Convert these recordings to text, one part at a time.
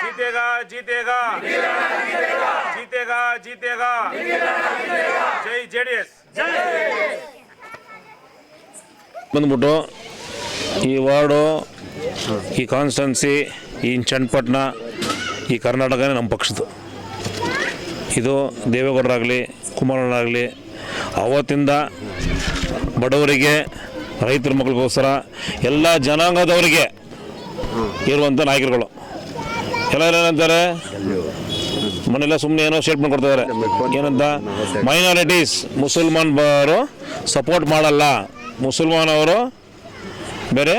जीतेगा जीतेगा जीतेगा जीतेगा जय जेडीएस ಬಂದ್ಬಿಟ್ಟು ಈ ವಾರ್ಡು ಈ ಕಾನ್ಸ್ಟನ್ಸಿ ಈ ಚನ್ನಪಟ್ಟಣ ಈ ಕರ್ನಾಟಕನೇ ನಮ್ಮ ಪಕ್ಷದ್ದು ಇದು ದೇವೇಗೌಡರಾಗಲಿ ಕುಮಾರಣ್ಣರಾಗಲಿ ಅವತ್ತಿಂದ ಬಡವರಿಗೆ ರೈತರ ಮಕ್ಕಳಿಗೋಸ್ಕರ ಎಲ್ಲ ಜನಾಂಗದವರಿಗೆ ಇರುವಂಥ ನಾಯಕರುಗಳು ಎಲ್ಲರೂ ಏನಂತಾರೆ ಮನೆಲ್ಲ ಸುಮ್ಮನೆ ಏನೋ ಸ್ಟೇಟ್ಮೆಂಟ್ ಕೊಡ್ತಿದ್ದಾರೆ. ಏನಂತ? ಮೈನಾರಿಟೀಸ್ ಮುಸಲ್ಮಾನ್ ಅವರು ಸಪೋರ್ಟ್ ಮಾಡಲ್ಲ. ಮುಸಲ್ಮಾನ್ ಅವರು ಬೇರೆ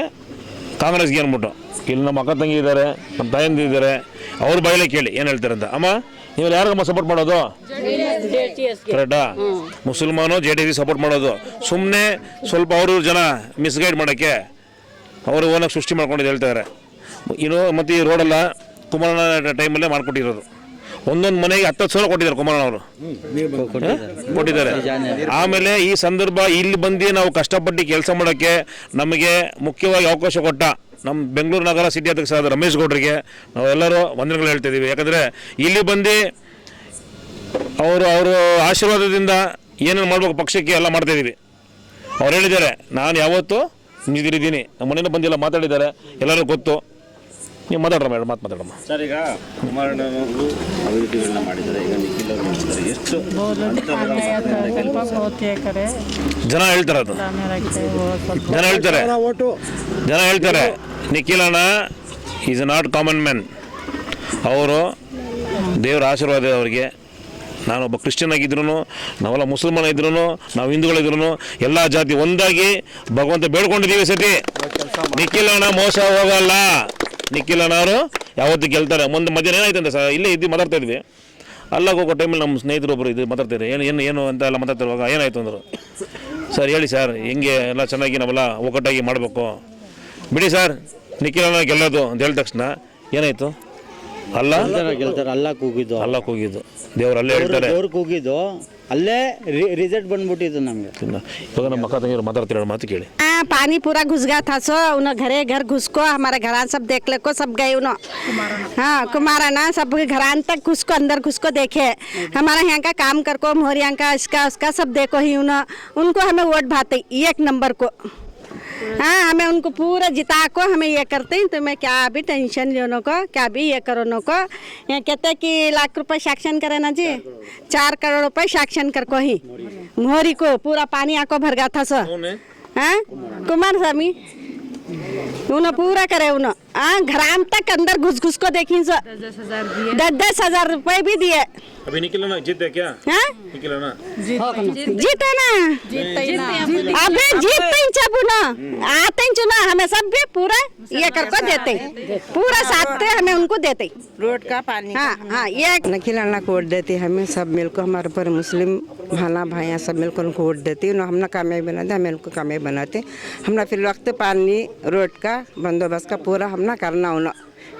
ಕಾಂಗ್ರೆಸ್ಗೆ ಅಂದ್ಬಿಟ್ಟು? ಇಲ್ಲಿ ನಮ್ಮ ಅಕ್ಕ ತಂಗಿ ಇದ್ದಾರೆ ನಮ್ಮ ತಾಯಂದಿ ಇದ್ದಾರೆ ಅವ್ರ ಬಾಯಲ್ಲೇ ಕೇಳಿ ಏನು ಹೇಳ್ತಾರೆ ಅಂತ. ಅಮ್ಮ ನೀವು ಯಾರಿಗಮ್ಮ ಸಪೋರ್ಟ್ ಮಾಡೋದು? ಕರೆಕ್ಟಾ ಮುಸಲ್ಮಾನು ಜೆ ಡಿ ಎಸ್ ಸಪೋರ್ಟ್ ಮಾಡೋದು. ಸುಮ್ಮನೆ ಸ್ವಲ್ಪ ಅವರು ಜನ ಮಿಸ್ಗೈಡ್ ಮಾಡೋಕ್ಕೆ ಅವರು ಓನಾಗಿ ಸೃಷ್ಟಿ ಮಾಡ್ಕೊಂಡಿದ್ದು ಹೇಳ್ತಾರೆ ಇನ್ನು ಮತ್ತು ಈ ರೋಡೆಲ್ಲ ಕುಮಾರಣ್ಣ ಟೈಮಲ್ಲೇ ಮಾಡಿಕೊಟ್ಟಿರೋದು. ಒಂದೊಂದು ಮನೆಗೆ ಹತ್ತತ್ತು ಸಾವಿರ ಕೊಟ್ಟಿದ್ದಾರೆ ಕುಮಾರಣ್ಣ ಅವರು ಕೊಟ್ಟಿದ್ದಾರೆ. ಆಮೇಲೆ ಈ ಸಂದರ್ಭ ಇಲ್ಲಿ ಬಂದು ನಾವು ಕಷ್ಟಪಟ್ಟು ಕೆಲಸ ಮಾಡೋಕ್ಕೆ ನಮಗೆ ಮುಖ್ಯವಾಗಿ ಅವಕಾಶ ಕೊಟ್ಟ ನಮ್ಮ ಬೆಂಗಳೂರು ನಗರ ಸಿಟಿ ಅಧ್ಯಕ್ಷರಾದ ರಮೇಶ್ ಗೌಡ್ರಿಗೆ ನಾವೆಲ್ಲರೂ ವಂದನೆಗಳು ಹೇಳ್ತಿದ್ದೀವಿ. ಯಾಕಂದರೆ ಇಲ್ಲಿ ಬಂದು ಅವರು ಅವರು ಆಶೀರ್ವಾದದಿಂದ ಏನೇನು ಮಾಡಬೇಕು ಪಕ್ಷಕ್ಕೆ ಎಲ್ಲ ಮಾಡ್ತಾಯಿದ್ದೀವಿ ಅವ್ರು ಹೇಳಿದ್ದಾರೆ, ನಾನು ಯಾವತ್ತೂ ನಿಂತಿದ್ದೀನಿ. ನಮ್ಮ ಮನೇನೂ ಬಂದಿಲ್ಲ, ಮಾತಾಡಿದ್ದಾರೆ. ಎಲ್ಲರಿಗೂ ಗೊತ್ತು. ನೀವು ಮಾತಾಡ್ರಮ್ಮ ಮೇಡಮ್ ಮಾತು ಮಾತಾಡಮ್ಮ ಸರ್ ಈಗ ಮಾಡಿದ್ದಾರೆ. ಜನ ಹೇಳ್ತಾರೆ ಅದು. ಜನ ಹೇಳ್ತಾರೆ. ಜನ ಹೇಳ್ತಾರೆ. ನಿಖಿಲಣ್ಣ ಅಣ್ಣ ಈಸ್ ನಾಟ್ ಕಾಮನ್ ಮ್ಯಾನ್ ಅವರು ದೇವರ ಆಶೀರ್ವಾದ ಅವರಿಗೆ. ನಾನು ಒಬ್ಬ ಕ್ರಿಶ್ಚಿಯನ್ ಆಗಿದ್ರು ನಾವೆಲ್ಲ ಮುಸಲ್ಮಾನ ಇದ್ರು ನಾವು ಹಿಂದೂಗಳಿದ್ರು ಎಲ್ಲ ಜಾತಿ ಒಂದಾಗಿ ಭಗವಂತ ಬೇಡ್ಕೊಂಡಿದ್ದೀವಿ ಸತಿ. ನಿಖಿಲ್ ಅಣ್ಣ ಮೋಸ ಹೋಗಲ್ಲ. ನಿಖಿಲಣ್ಣ ಅವರು ಯಾವತ್ತು ಗೆಲ್ತಾರೆ? ಮುಂದೆ ಮಧ್ಯಾಹ್ನ ಏನಾಯ್ತು ಅಂತ ಸರ್? ಇಲ್ಲೇ ಇದ್ದು ಮಾತಾಡ್ತಾ ಇದ್ವಿ. ಅಲ್ಲಾಗ ಹೋಗೋ ಟೈಮಲ್ಲಿ ನಮ್ಮ ಸ್ನೇಹಿತರು ಒಬ್ಬರು ಇದು ಮಾತಾಡ್ತಾರೆ ಏನು ಏನು ಏನು ಅಂತ ಎಲ್ಲ ಮಾತಾಡ್ತಿರುವಾಗ ಏನಾಯ್ತು ಅಂದರು. ಸರ್, ಹೇಳಿ ಸರ್, ಹೆಂಗೆ ಎಲ್ಲ ಚೆನ್ನಾಗಿ ನಾವೆಲ್ಲ ಒಗ್ಗಟ್ಟಾಗಿ ಮಾಡಬೇಕು? ಬಿಡಿ ಸರ್ ನಿಖಿಲನ ಗೆಲ್ಲೋದು ಅಂತ ಹೇಳಿದ ತಕ್ಷಣ ಏನಾಯ್ತು? ಅಲ್ಲ ಗೆಲ್ತಾರೆ ಅಲ್ಲ ಕೂಗಿದ್ದು ಅಲ್ಲ ಕೂಗಿದ್ದು ದೇವ್ರು ಅಲ್ಲೇ ಹೇಳ್ತಾರೆ ಅವ್ರು ಕೂಗಿದ್ದು ಅಲ್ಲೇ ರಿಸಲ್ಟ್ ಬಂದ್ಬಿಟ್ಟಿದ್ದು ನಮಗೆ ಇವಾಗ ನಮ್ಮ ಅಕ್ಕ ತಂಗಿಯರು ಮಾತಾಡ್ತಿರೋ ಮಾತು ಕೇಳಿ हाँ पानी पूरा घुस गया था सो उन घरे घर घुस को हमारे घरान सब देख ले को सब गए उन हाँ कुमाराना सब घरान तक घुस को अंदर घुस को देखे हमारा यहाँ का काम कर को मोहरिया का इसका उसका सब देखो ही उन उनको हमें वोट भाते एक नंबर को हाँ हमें उनको पूरा जिता को हमें ये करते हैं तो मैं क्या अभी टेंशन लेने को क्या भी ये करो नो को? ये कहते हैं कि लाख रुपए सैक्शन करे ना जी? चार करोड़ रुपए सैक्शन कर को ही। मोहरी को पूरा पानी आको भर गया था सर। हाँ? कुमार स्वामी उन्होंने पूरा करे उन्होंने हाँ घरान तक अंदर घुस घुस को देखी सो। दस दस हज़ार रुपए भी दिए। अभी निखिलना जीते क्या? हाँ? निखिलना जीते ना। अबे जीतते ही सब ना। आते ही चुना हमें सब भी पूरा ये करको देते पूरा साथ थे हमें उनको देते रोड का पानी हाँ हाँ ये नखिल अल्लाह को वोट देती है हमें सब मिलकर हमारे पर मुस्लिम भाना भाइयाँ सब मिलकर उनको वोट देती है। हमने कामयाब बनाते हमें उनको कामयाब बनाते हमने फिर वक्त पानी रोड का बंदोबस्त का पूरा सामना करना होना।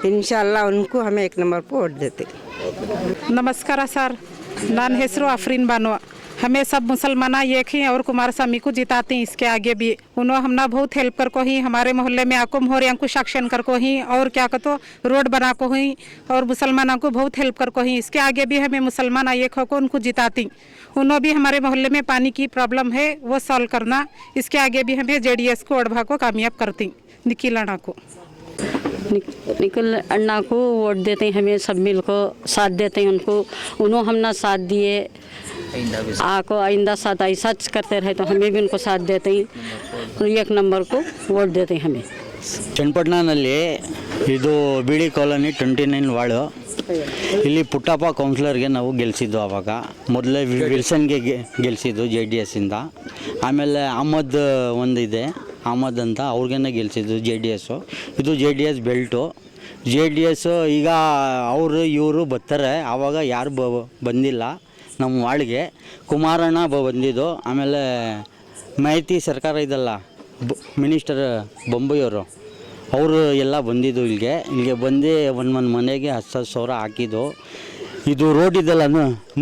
इन उनको हमें एक नंबर पर वोट देते। नमस्कार सर। नान हेसरो आफरीन बानवा हमें सब मुसलमान एक ही और कुमार स्वामी को जिताते हैं, इसके आगे भी। उन्होंने हमना बहुत हेल्प कर को ही, हमारे मोहल्ले में आकुम हो रही शाक्षण कर को ही, और क्या कहते रोड बना को ही, और मुसलमानों को बहुत हेल्प कर को ही। इसके आगे भी हमें मुसलमान एक होकर उनको जिताती उन्होंने भी हमारे मोहल्ले में पानी की प्रॉब्लम है, वो सॉल्व करना। इसके आगे भी हमें जेडीएस को ओढ़ को कामयाब करती निकी लड़ा को। निकल अन्ना को वोट देते हैं हमें सब मिल को साथ देते हैं उनको उन्होंने हमने साथ दिए आको आइंदा साथ ऐसा करते रहे तो हमें भी उनको साथ देते हैं एक नंबर को वोट देते हैं हमें ಚನ್ನಪಟ್ಟಣನಲ್ಲಿ ಇದು ಬಿಡಿ ಕಾಲೋನಿ ಟ್ವೆಂಟಿ ನೈನ್ ವಾರ್ಡು ಇಲ್ಲಿ ಪುಟ್ಟಪ್ಪ ಕೌನ್ಸಿಲರ್ಗೆ ನಾವು ಗೆಲ್ಲಿಸಿದ್ದು ಆವಾಗ ಮೊದಲೇ ವಿ- ವಿಲ್ಸನ್ಗೆ ಗೆ- ಗೆಲ್ಲಿಸಿದ್ದು ಜೆ ಡಿ ಎಸ್ಸಿಂದ ಆಮೇಲೆ ಅಹಮದ್ ಒಂದಿದೆ ಅಹಮದ್ ಅಂತ ಅವ್ರಿಗೇನೆ ಗೆಲ್ಸಿದ್ದು ಜೆ ಡಿ ಎಸ್ಸು ಇದು J D S belt. J D S ಈಗ ಅವರು, ಇವರು ಬರ್ತಾರೆ. ಆವಾಗ ಯಾರು ಬ, ಬಂದಿಲ್ಲ ನಮ್ಮ ವಾಳಿಗೆ ಕುಮಾರಣ್ಣ ಬ, ಬಂದಿದ್ದು. ಆಮೇಲೆ ಮಾಹಿತಿ ಸರ್ಕಾರ ಇದಲ್ಲ, ಬ, ಮಿನಿಸ್ಟರ್ ಬೊಂಬೈಯವರು. ಅವರು ಎಲ್ಲ ಬಂದಿದ್ದು ಇಲ್ಲಿಗೆ. ಇಲ್ಲಿಗೆ ಬಂದು ಒಂದು ಒಂದು ಮನೆಗೆ ಹತ್ತು ಹತ್ತು ಸಾವಿರ ಹಾಕಿದ್ದು. ಇದು ರೋಡ್ ಇದಲ್ಲ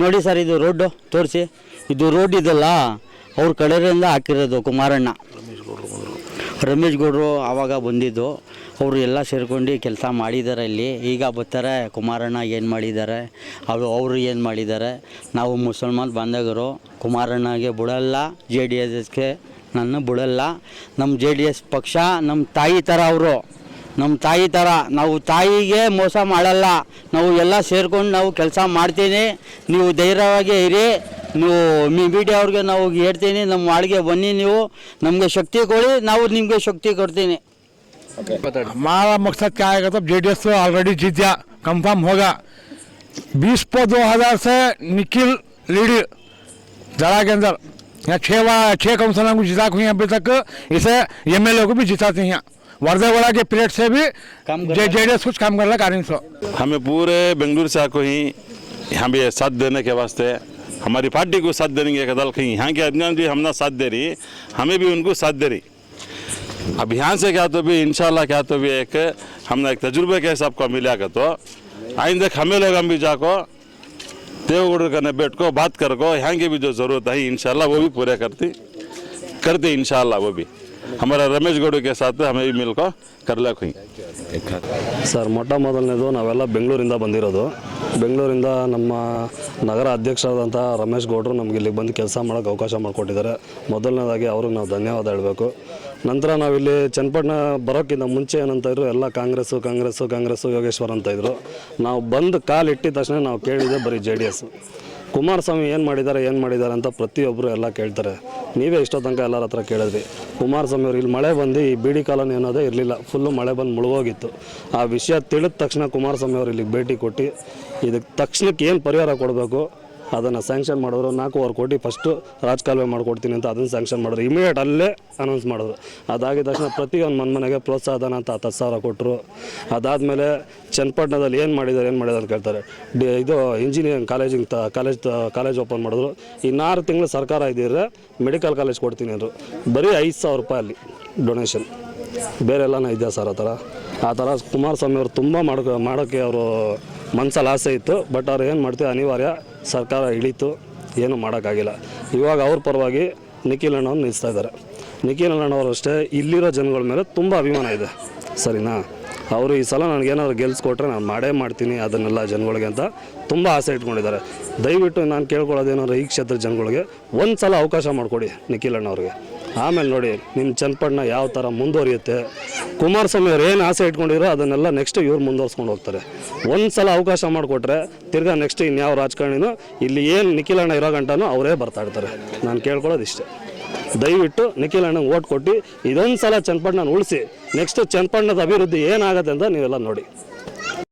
ನೋಡಿ ಸರ್, ಇದು ರೋಡು ತೋರಿಸಿ. ಇದು ರೋಡ್ ಇದಲ್ಲ ಅವ್ರ ಕಡೆಯಿಂದ ಹಾಕಿರೋದು ಕುಮಾರಣ್ಣ. ರಮೇಶ್ ಗೌಡರು ಆವಾಗ ಬಂದಿದ್ದು. ಅವರು ಎಲ್ಲ ಸೇರ್ಕೊಂಡು ಕೆಲಸ ಮಾಡಿದ್ದಾರೆ ಇಲ್ಲಿ. ಈಗ ಬರ್ತಾರೆ, ಕುಮಾರಣ್ಣ ಏನು ಮಾಡಿದ್ದಾರೆ ಅವರು ಅವರು ಏನು ಮಾಡಿದ್ದಾರೆ. ನಾವು ಮುಸಲ್ಮಾನ್ ಬಾಂಧವರು, ಕುಮಾರಣ್ಣಗೆ ಬಿಡಲ್ಲ ಜೆ ಡಿ ಎಸ್ಗೆ ನನ್ನ ಬಿಡಲ್ಲ ನಮ್ಮ ಜೆ ಡಿ ಎಸ್ ಪಕ್ಷ ನಮ್ಮ ತಾಯಿ ಥರ ಅವರು. ನಮ್ಮ ತಾಯಿ ಥರ ನಾವು ತಾಯಿಗೆ ಮೋಸ ಮಾಡಲ್ಲ. ನಾವು ಎಲ್ಲ ಸೇರ್ಕೊಂಡು ನಾವು ಕೆಲಸ ಮಾಡ್ತೀನಿ. ನೀವು ಧೈರ್ಯವಾಗಿ ಇರಿ. ನೀವು ಮೀ ಮೀಡಿಯಾ ಅವ್ರಿಗೆ ನಾವು ಹೇಳ್ತೀನಿ ನಮ್ಮ ವಾಳಿಗೆ ಬನ್ನಿ ನೀವು ನಮಗೆ ಶಕ್ತಿ ಕೊಡಿ ನಾವು ನಿಮಗೆ ಶಕ್ತಿ ಕೊಡ್ತೀನಿ हमारा मकसद क्या आएगा तब जेडीएस तो ऑलरेडी जीत गया कंफर्म होगा बीस पर दो हजार से निखिल लीड जरा के अंदर यहाँ छः बार छः काउंसलर को जिता हुई अभी तक इसे एम को भी जिताते हैं वर्देवाड़ा के पीरियड से भी काम कर जे जेडीएस कुछ काम कर रहा कार्य सो हमें पूरे बेंगलुरु से आको ही यहाँ भी साथ देने के वास्ते हमारी पार्टी को साथ देने के दल कहीं यहाँ के अभियान भी हमने साथ दे रही हमें भी उनको साथ दे रही अब यहाँ से क्या तो भी इंशाल्लाह क्या तो भी एक हमने एक तजुर्बे के हिसाब का मिला का तो आइंदे हमें लोग हम भी जाको देवगुड़ करने बैठ को बात कर को यहाँ की भी जो ज़रूरत है इंशाल्लाह वो भी पूरे करती करते इंशाल्लाह वो भी हमारा रमेश गौड़ के साथ हमें भी मिल को कर ले कहीं ಸರ್ ಮೊಟ್ಟ ಮೊದಲನೇದು ನಾವೆಲ್ಲ ಬೆಂಗಳೂರಿಂದ ಬಂದಿರೋದು ಬೆಂಗಳೂರಿಂದ ನಮ್ಮ ನಗರ ಅಧ್ಯಕ್ಷರಾದಂಥ ರಮೇಶ್ ಗೌಡರು ನಮಗೆ ಇಲ್ಲಿಗೆ ಬಂದು ಕೆಲಸ ಮಾಡೋಕ್ಕೆ ಅವಕಾಶ ಮಾಡಿಕೊಟ್ಟಿದ್ದಾರೆ. ಮೊದಲನೇದಾಗಿ ಅವ್ರಿಗೆ ನಾವು ಧನ್ಯವಾದ ಹೇಳಬೇಕು. ನಂತರ ನಾವಿಲ್ಲಿ ಚನ್ನಪಟ್ಟಣ ಬರೋಕ್ಕಿಂತ ಮುಂಚೆ ಏನಂತ ಇದ್ರು ಎಲ್ಲ ಕಾಂಗ್ರೆಸ್ಸು ಕಾಂಗ್ರೆಸ್ಸು ಕಾಂಗ್ರೆಸ್ಸು, ಯೋಗೇಶ್ವರ್ ಅಂತ ಇದ್ದರು ನಾವು ಬಂದು ಕಾಲು ಇಟ್ಟಿದ ತಕ್ಷಣ ನಾವು ಕೇಳಿದೆ ಬರೀ ಜೆ ಡಿ ಎಸ್. ಕುಮಾರಸ್ವಾಮಿ ಏನು ಮಾಡಿದ್ದಾರೆ ಏನು ಮಾಡಿದ್ದಾರೆ ಅಂತ ಪ್ರತಿಯೊಬ್ಬರು ಎಲ್ಲ ಕೇಳ್ತಾರೆ. ನೀವೇ ಇಷ್ಟೋ ತನಕ ಎಲ್ಲರ ಹತ್ರ ಕೇಳಿದ್ರಿ. ಕುಮಾರಸ್ವಾಮಿ ಅವ್ರು ಇಲ್ಲಿ ಮಳೆ ಬಂದು ಈ ಬೀಡಿ ಕಾಲೋನಿ ಅನ್ನೋದೇ ಇರಲಿಲ್ಲ. ಫುಲ್ಲು ಮಳೆ ಬಂದು ಮುಳುಗೋಗಿತ್ತು. ಆ ವಿಷಯ ತಿಳಿದ ತಕ್ಷಣ ಕುಮಾರಸ್ವಾಮಿ ಅವರು ಇಲ್ಲಿಗೆ ಭೇಟಿ ಕೊಟ್ಟು, ಇದಕ್ಕೆ ತಕ್ಷಣಕ್ಕೆ ಏನು ಪರಿಹಾರ ಕೊಡಬೇಕು? ಅದನ್ನು ಸ್ಯಾಂಕ್ಷನ್ ಮಾಡಿದ್ರು. ನಾಲ್ಕೂವರೆ ಕೋಟಿ ಫಸ್ಟು ರಾಜಕಾಲುವೆ ಮಾಡಿಕೊಡ್ತೀನಿ ಅಂತ ಅದನ್ನು ಸ್ಯಾಂಕ್ಷನ್ ಮಾಡಿದ್ರು. ಇಮಿಡಿಯೇಟ್ ಅಲ್ಲೇ ಅನೌನ್ಸ್ ಮಾಡಿದ್ರು. ಅದಾಗಿದ ತಕ್ಷಣ ಪ್ರತಿಯೊಂದು ಮನೆ ಮನೆಗೆ ಪ್ರೋತ್ಸಾಹಧನ ಅಂತ ಹತ್ತು ಸಾವಿರ ಕೊಟ್ಟರು ಅದಾದಮೇಲೆ ಚನ್ನಪಟ್ಟಣದಲ್ಲಿ ಏನು ಮಾಡಿದ್ದಾರೆ ಏನು ಮಾಡಿದ್ದಾರೆ ಅಂತ ಕೇಳ್ತಾರೆ. ಇದು ಇಂಜಿನಿಯರಿಂಗ್ ಕಾಲೇಜಿಂಗ್ ತ ಕಾಲೇಜ್ ಕಾಲೇಜ್ ಓಪನ್ ಮಾಡಿದ್ರು. ಇನ್ನಾರು ತಿಂಗಳು ಸರ್ಕಾರ ಇದ್ದಿದ್ರೆ ಮೆಡಿಕಲ್ ಕಾಲೇಜ್ ಕೊಡ್ತೀನಿ ಅಂದರು. ಬರೀ ಐದು ಸಾವಿರ ರೂಪಾಯಿ ಅಲ್ಲಿ ಡೊನೇಷನ್ ಬೇರೆ ಎಲ್ಲನೂ ಇದೆಯಾ ಸರ್ ಆ ಥರ? ಆ ಥರ ಕುಮಾರಸ್ವಾಮಿ ಅವರು ತುಂಬ ಮಾಡ್ಕೊ, ಮಾಡೋಕ್ಕೆ ಅವರು ಮನ್ಸಲ್ಲಿ ಆಸೆ ಇತ್ತು ಬಟ್ ಅವ್ರು ಏನು ಮಾಡ್ತೀವಿ ಅನಿವಾರ್ಯ ಸರ್ಕಾರ ಇಳಿತು, ಏನು ಮಾಡೋಕ್ಕಾಗಿಲ್ಲ. ಇವಾಗ ಅವ್ರ ಪರವಾಗಿ ನಿಖಿಲ್ ಅಣ್ಣವ್ರು ನಿಲ್ಲಿಸ್ತಾ ಇದ್ದಾರೆ. ನಿಖಿಲ್ ಅಣ್ಣವರು ಅಷ್ಟೇ ಇಲ್ಲಿರೋ ಜನಗಳ ಮೇಲೆ ತುಂಬ ಅಭಿಮಾನ ಇದೆ. ಸರಿನಾ? ಅವರು ಈ ಸಲ ನನಗೇನಾದ್ರು ಗೆಲ್ಸ್ಕೊಟ್ರೆ ನಾನು ಮಾಡೇ ಮಾಡ್ತೀನಿ ಅದನ್ನೆಲ್ಲ ಜನಗಳಿಗೆ ಅಂತ ತುಂಬ ಆಸೆ ಇಟ್ಕೊಂಡಿದ್ದಾರೆ. ದಯವಿಟ್ಟು ನಾನು ಕೇಳ್ಕೊಳ್ಳೋದೇನಾದ್ರು ಈ ಕ್ಷೇತ್ರದ ಜನಗಳಿಗೆ ಒಂದು ಸಲ ಅವಕಾಶ ಮಾಡಿಕೊಡಿ ನಿಖಿಲ್ ಅಣ್ಣವ್ರಿಗೆ. ಆಮೇಲೆ ನೋಡಿ ನಿಮ್ಮ ಚನ್ನಪಟ್ಟಣ ಯಾವ ಥರ ಮುಂದುವರಿಯುತ್ತೆ? ಕುಮಾರಸ್ವಾಮಿ ಅವ್ರು ಏನು ಆಸೆ ಇಟ್ಕೊಂಡಿರೋ ಅದನ್ನೆಲ್ಲ ನೆಕ್ಸ್ಟ್ ಇವ್ರು ಮುಂದುವರ್ಸ್ಕೊಂಡು ಹೋಗ್ತಾರೆ. ಒಂದು ಸಲ ಅವಕಾಶ ಮಾಡಿಕೊಟ್ರೆ ತಿರ್ಗಾ ನೆಕ್ಸ್ಟ್ ಇನ್ಯಾವ ರಾಜಕಾರಣಿನೂ ಇಲ್ಲಿ ಏನು ನಿಖಿಲ್ ಅಣ್ಣ ಇರೋ ಗಂಟನೂ ಅವರೇ ಬರ್ತಾಯಿರ್ತಾರೆ ನಾನು ಕೇಳ್ಕೊಳ್ಳೋದು ಇಷ್ಟೇ. ದಯವಿಟ್ಟು ನಿಖಿಲ್ ಅಣ್ಣಂಗೆ ಓಟ್ ಕೊಟ್ಟು ಇದೊಂದು ಸಲ ಚನ್ನಪಟ್ಟಣ ಉಳಿಸಿ ನೆಕ್ಸ್ಟ್ ಚನ್ನಪಟ್ಟಣದ ಅಭಿವೃದ್ಧಿ ಏನಾಗುತ್ತೆ ಅಂತ ನೀವೆಲ್ಲ ನೋಡಿ.